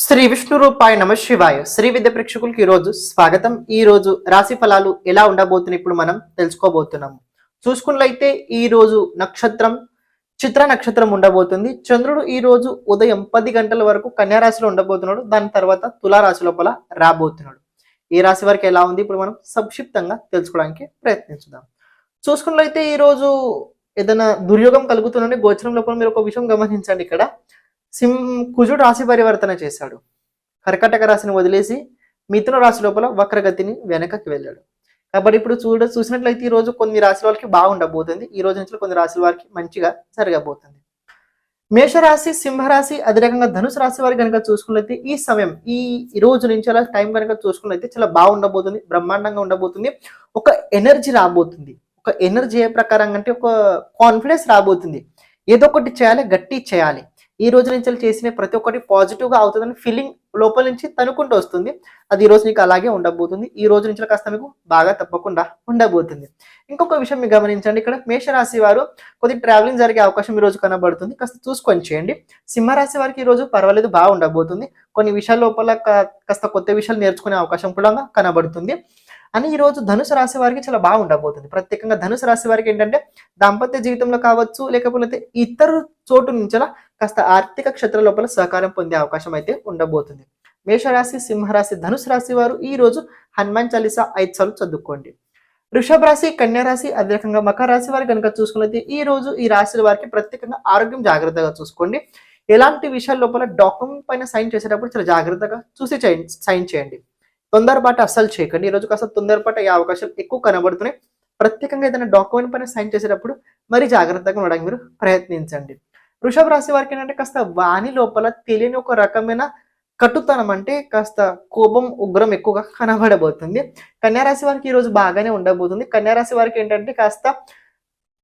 శ్రీ విష్ణు రూపాయ నమ శివాయ. శ్రీ విద్య ప్రేక్షకులకి ఈ రోజు స్వాగతం. ఈ రోజు రాశి ఫలాలు ఎలా ఉండబోతున్నాయి ఇప్పుడు మనం తెలుసుకోబోతున్నాము చూసుకున్నట్లయితే ఈ రోజు నక్షత్రం చిత్ర నక్షత్రం ఉండబోతుంది. చంద్రుడు ఈ రోజు ఉదయం పది గంటల వరకు కన్యారాశిలో ఉండబోతున్నాడు. దాని తర్వాత తులారాశి లోపల రాబోతున్నాడు. ఈ రాశి వరకు ఎలా ఉంది ఇప్పుడు మనం సంక్షిప్తంగా తెలుసుకోవడానికి ప్రయత్నించుదాం. చూసుకున్నట్లయితే ఈ రోజు ఏదైనా దుర్యోగం కలుగుతుందని గోచరం లోపల మీరు ఒక విషయం గమనించండి ఇక్కడ. సింహ కుజుడు రాశి పరివర్తన చేశాడు. కర్కటక రాశిని వదిలేసి మిథున రాశి లోపల వక్రగతిని వెనకకి వెళ్ళాడు. కాబట్టి ఇప్పుడు చూడ చూసినట్లయితే ఈ రోజు కొన్ని రాశుల వారికి బాగుండబోతుంది. ఈ రోజు నుంచి కొన్ని రాశుల వారికి మంచిగా జరగబోతుంది. మేషరాశి సింహరాశి అదే రకంగా ధనుసు రాశి వారికి కనుక చూసుకున్నట్లయితే ఈ సమయం ఈ ఈ రోజు నుంచి అలా టైం కనుక చూసుకున్నట్లయితే చాలా బాగుండబోతుంది. బ్రహ్మాండంగా ఉండబోతుంది. ఒక ఎనర్జీ రాబోతుంది. ఒక ఎనర్జీ ఏ ప్రకారంగా అంటే ఒక కాన్ఫిడెన్స్ రాబోతుంది. ఏదో ఒకటి చేయాలి గట్టి చేయాలి. ఈ రోజు నుంచి చేసిన ప్రతి ఒక్కటి పాజిటివ్గా అవుతుందని ఫీలింగ్ లోపల నుంచి తనుకుంటూ వస్తుంది. అది ఈ రోజు నీకు అలాగే ఉండబోతుంది. ఈ రోజు నుంచి కాస్త మీకు బాగా తప్పకుండా ఉండబోతుంది. ఇంకొక విషయం మీరు గమనించండి. ఇక్కడ మేషరాశి వారు కొద్ది ట్రావెలింగ్ జరిగే అవకాశం ఈ రోజు కనబడుతుంది. కాస్త చూసుకొని చేయండి. సింహరాశి వారికి ఈ రోజు పర్వాలేదు బాగా ఉండబోతుంది. కొన్ని విషయాల లోపల కా- కాస్త కొత్త విషయాలు నేర్చుకునే అవకాశం కూడా కనబడుతుంది. అని ఈ రోజు ధనుసు రాశి వారికి చాలా బాగుండబోతుంది ప్రత్యేకంగా ధనుసు రాశి వారికి ఏంటంటే దాంపత్య జీవితంలో కావచ్చు లేకపోతే ఇతర చోటు నుంచి కాస్త ఆర్థిక క్షేత్ర లోపల సహకారం పొందే అవకాశం అయితే ఉండబోతుంది. మేషరాశి సింహరాశి ధనుసు రాశి వారు ఈ రోజు హనుమాన్ చాలీసా ఐదు సార్లు చదువుకోండి. వృషభ రాశి కన్యా రాశి అదే రకంగా మకర రాశి వారు కనుక చూసుకున్నది ఈ రోజు ఈ రాశుల వారికి ప్రత్యేకంగా ఆరోగ్యం జాగ్రత్తగా చూసుకోండి. ఎలాంటి విషయాల లోపల డాక్యుమెంట్ పైన సైన్ చేసేటప్పుడు చాలా జాగ్రత్తగా చూసి చేయండి సైన్ చేయండి. తొందరపాటు అస్సలు చేయకండి. ఈ రోజు కాస్త తొందరపాటు అయ్యే అవకాశాలు ఎక్కువ కనబడుతున్నాయి. ప్రత్యేకంగా ఏదైనా డాక్యుమెంట్ పైన సైన్ చేసేటప్పుడు మరి జాగ్రత్తగా ఉండడానికి మీరు ప్రయత్నించండి. వృషభ రాశి వారికి ఏంటంటే కాస్త వాణి లోపల తెలియని ఒక రకమైన కటుతనం అంటే కాస్త కోపం ఉగ్రం ఎక్కువగా కనబడబోతుంది. కన్యారాశి వారికి ఈ రోజు బాగానే ఉండబోతుంది. కన్యారాశి వారికి ఏంటంటే కాస్త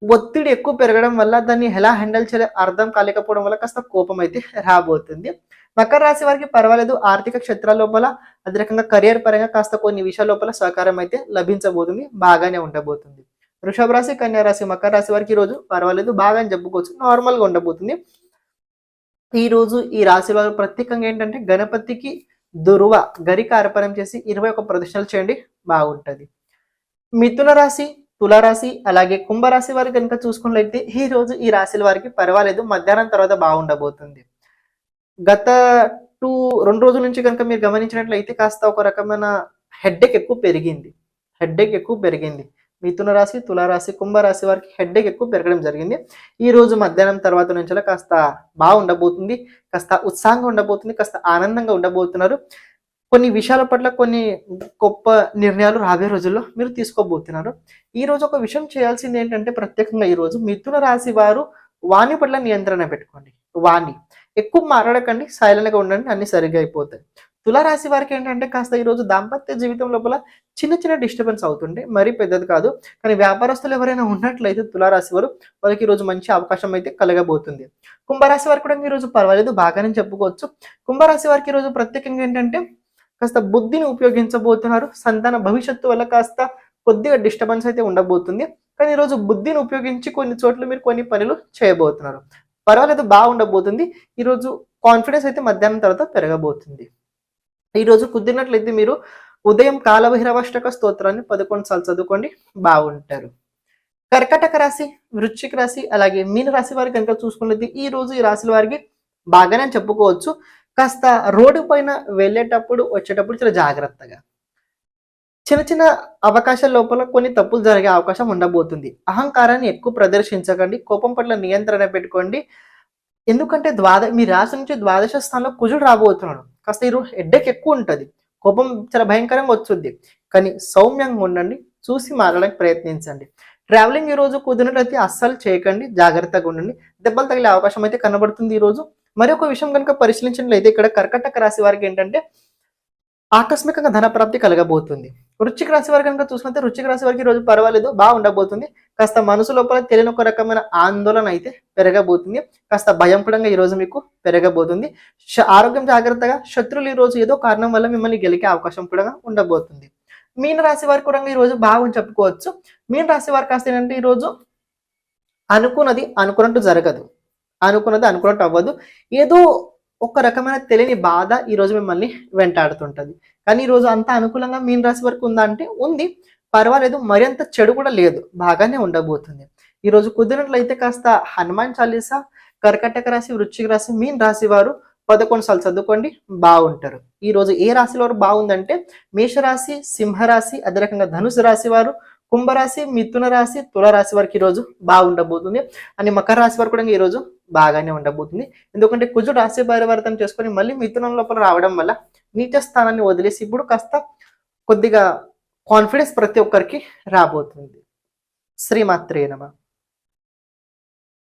ఒత్తిడి ఎక్కువ పెరగడం వల్ల దాన్ని ఎలా హ్యాండిల్ చేయాలో అర్థం కాలేకపోవడం వల్ల కాస్త కోపం అయితే రాబోతుంది. మకర రాశి వారికి పర్వాలేదు ఆర్థిక క్షేత్రాల లోపల అదే రకంగా కెరియర్ పరంగా కాస్త కొన్ని విషయాల లోపల సహకారం అయితే లభించబోతుంది బాగానే ఉండబోతుంది. వృషభ రాశి కన్యా రాశి మకర రాశి వారికి ఈరోజు రోజు పర్వాలేదు బాగా చెప్పుకోవచ్చు నార్మల్గా ఉండబోతుంది. ఈ రోజు ఈ రాశి వారు ప్రత్యేకంగా ఏంటంటే గణపతికి దురువ గరిక అర్పణం చేసి ఇరవై ఒక ప్రదర్శనలు చేయండి బాగుంటుంది. మిథున రాశి తులారాశి అలాగే కుంభరాశి వారు కనుక చూసుకున్నట్లయితే ఈ రోజు ఈ రాశుల వారికి పర్వాలేదు. మధ్యాహ్నం తర్వాత బాగుండబోతుంది. గత టూ రెండు రోజుల నుంచి కనుక మీరు గమనించినట్లయితే కాస్త ఒక రకమైన హెడ్డేక్ ఎక్కువ పెరిగింది. హెడ్డేక్ ఎక్కువ పెరిగింది. మిథున రాశి తులారాశి కుంభరాశి వారికి హెడ్డేక్ ఎక్కువ పెరగడం జరిగింది. ఈ రోజు మధ్యాహ్నం తర్వాత నుంచి కాస్త బాగుండబోతుంది. కాస్త ఉత్సాహంగా ఉండబోతుంది. కాస్త ఆనందంగా ఉండబోతున్నారు. కొన్ని విషయాల పట్ల కొన్ని గొప్ప నిర్ణయాలు రాబోయే రోజుల్లో మీరు తీసుకోబోతున్నారు. ఈ రోజు ఒక విషయం చేయాల్సింది ఏంటంటే ప్రత్యేకంగా ఈ రోజు మిథున రాశి వారు వాణి పట్ల నియంత్రణ పెట్టుకోండి. వాణి. ఎక్కువ మాట్లాడకండి సైలెంట్గా ఉండండి అన్ని సరిగ్గా అయిపోతాయి. తులారాశి వారికి ఏంటంటే కాస్త ఈ రోజు దాంపత్య జీవితం లోపల చిన్న చిన్న డిస్టర్బెన్స్ అవుతుండే మరీ పెద్దది కాదు. కానీ వ్యాపారస్తులు ఎవరైనా ఉన్నట్లయితే తులారాశి వారు వాళ్ళకి ఈరోజు మంచి అవకాశం అయితే కలగబోతుంది. కుంభరాశి వారికి కూడా ఈ రోజు పర్వాలేదు బాగానే చెప్పుకోవచ్చు. కుంభరాశి వారికి ఈ రోజు ప్రత్యేకంగా ఏంటంటే కాస్త బుద్ధిని ఉపయోగించబోతున్నారు. సంతాన భవిష్యత్తు వల్ల కాస్త కొద్దిగా డిస్టర్బెన్స్ అయితే ఉండబోతుంది. కానీ ఈ రోజు బుద్ధిని ఉపయోగించి కొన్ని చోట్ల మీరు కొన్ని పనులు చేయబోతున్నారు. పర్వాలేదు బాగుండబోతుంది. ఈ రోజు కాన్ఫిడెన్స్ అయితే మధ్యాహ్నం తర్వాత పెరగబోతుంది. ఈ రోజు కుదిరినట్లయితే మీరు ఉదయం కాలభైరవాష్టక స్తోత్రాన్ని పదకొండు సార్లు చదువుకోండి. బాగుంటారు. కర్కటక రాశి వృశ్చిక రాశి అలాగే మీన రాశి వారికి కనుక చూసుకున్నది ఈ రోజు ఈ రాశుల వారికి బాగానే చెప్పుకోవచ్చు. కాస్త రోడ్డు పైన వెళ్ళేటప్పుడు వచ్చేటప్పుడు చాలా జాగ్రత్తగా. చిన్న చిన్న అవకాశాల లోపల కొన్ని తప్పులు జరిగే అవకాశం ఉండబోతుంది. అహంకారాన్ని ఎక్కువ ప్రదర్శించకండి. కోపం పట్ల నియంత్రణ పెట్టుకోండి. ఎందుకంటే ద్వాద మీ రాశి నుంచి ద్వాదశ స్థానంలో కుజుడు రాబోతున్నాడు. కాస్త ఈరోజు హెడ్డెక్ ఎక్కువ ఉంటుంది. కోపం చాలా భయంకరంగా వస్తుంది. కానీ సౌమ్యంగా ఉండండి. చూసి మారడానికి ప్రయత్నించండి. ట్రావెలింగ్ ఈ రోజు కుదిరినట్లయితే అస్సలు చేయకండి. జాగ్రత్తగా ఉండండి. దెబ్బలు తగిలే అవకాశం అయితే కనబడుతుంది ఈ మరొక మరి ఒక విషయం కనుక పరిశీలించినట్లయితే ఇక్కడ కర్కటక రాశి వారికి ఏంటంటే ఆకస్మికంగా ధన ప్రాప్తి కలగబోతుంది. వృచ్చిక రాశి వారికి కనుక చూసుకుంటే వృచ్చిక రాశి వారికి రోజు పర్వాలేదు బాగా ఉండబోతుంది. కాస్త మనసు లోపల తెలియని ఒక రకమైన ఆందోళన అయితే పెరగబోతుంది. కాస్త భయం కూడా ఈ రోజు మీకు పెరగబోతుంది. ఆరోగ్యం జాగ్రత్తగా శత్రులు ఈ రోజు ఏదో కారణం వల్ల మిమ్మల్ని గెలికే అవకాశం కూడా ఉండబోతుంది. మీన రాశి వారికి కూడా ఈ రోజు బాగుంది చెప్పుకోవచ్చు. మీన రాశి వారికి కాస్త ఏంటంటే ఈ రోజు అనుకున్నది అనుకున్నట్టు జరగదు. అనుకున్నది అనుకున్నట్టు అవ్వదు. ఏదో ఒక రకమైన తెలియని బాధ ఈ రోజు మిమ్మల్ని వెంటాడుతుంటుంది. కానీ ఈ రోజు అంత అనుకూలంగా మీన రాశి వరకు ఉందా అంటే ఉంది. పర్వాలేదు మరింత చెడు కూడా లేదు. బాగానే ఉండబోతుంది. ఈరోజు కుదిరినట్లయితే కాస్త హనుమాన్ చాలీసా కర్కటక రాశి వృశ్చిక రాశి మీన్ రాశి వారు పదకొండు సార్లు చదువుకోండి బాగుంటారు. ఈరోజు ఏ రాశిలో వారు బాగుందంటే మేషరాశి సింహరాశి అదే రకంగా ధనుసు రాశి వారు కుంభరాశి మిథున రాశి తుల రాశి వారికి ఈ రోజు బాగుండబోతుంది అని మకర రాశి వారు కూడా ఈ రోజు బాగానే ఉండబోతుంది. ఎందుకంటే కుజుడు రాశి పరివర్తన చేసుకొని మళ్ళీ మిథునం లోపల రావడం వల్ల నీచ స్థానాన్ని వదిలేసి ఇప్పుడు కాస్త కొద్దిగా కాన్ఫిడెన్స్ ప్రతి ఒక్కరికి రాబోతుంది. శ్రీమాత్రే నమ.